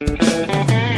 เ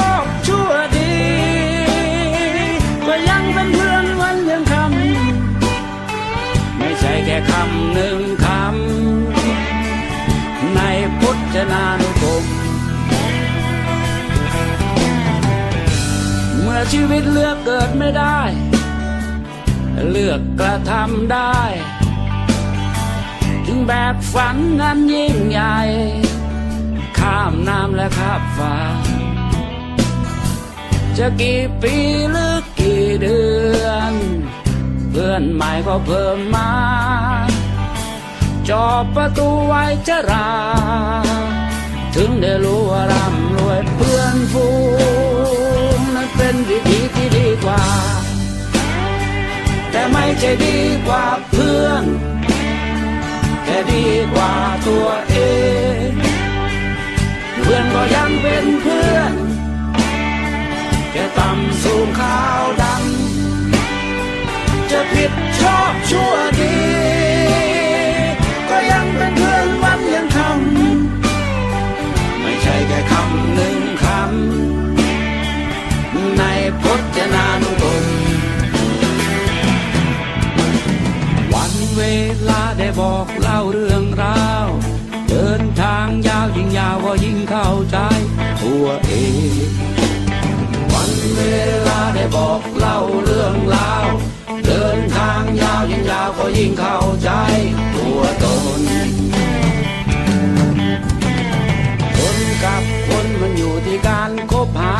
บ ชีวิตเลือกเกิดไม่ได้ เลือกกระทำได้จึงแบกฝันนั้นยิ่งใหญ่ ข้ามน้ำและข้ามฟ้า จะกี่ปีหรือกี่เดือน เพื่อนใหม่ก็เพิ่มมาจอบประตูไว้จะรา ถึงได้รู้ว่าร่ำรวย แต่ บอกเล่าเรื่องราว เดินทางยาวยิ่งยาวก็ยิ่งเข้าใจตัวเอง วันเวลาได้บอกเล่าเรื่องราว เดินทางยาวยิ่งยาวก็ยิ่งเข้าใจตัวตนคนกับคนมันอยู่ที่การคบหา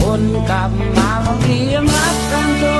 คนกับมาบางทียังรักกันจน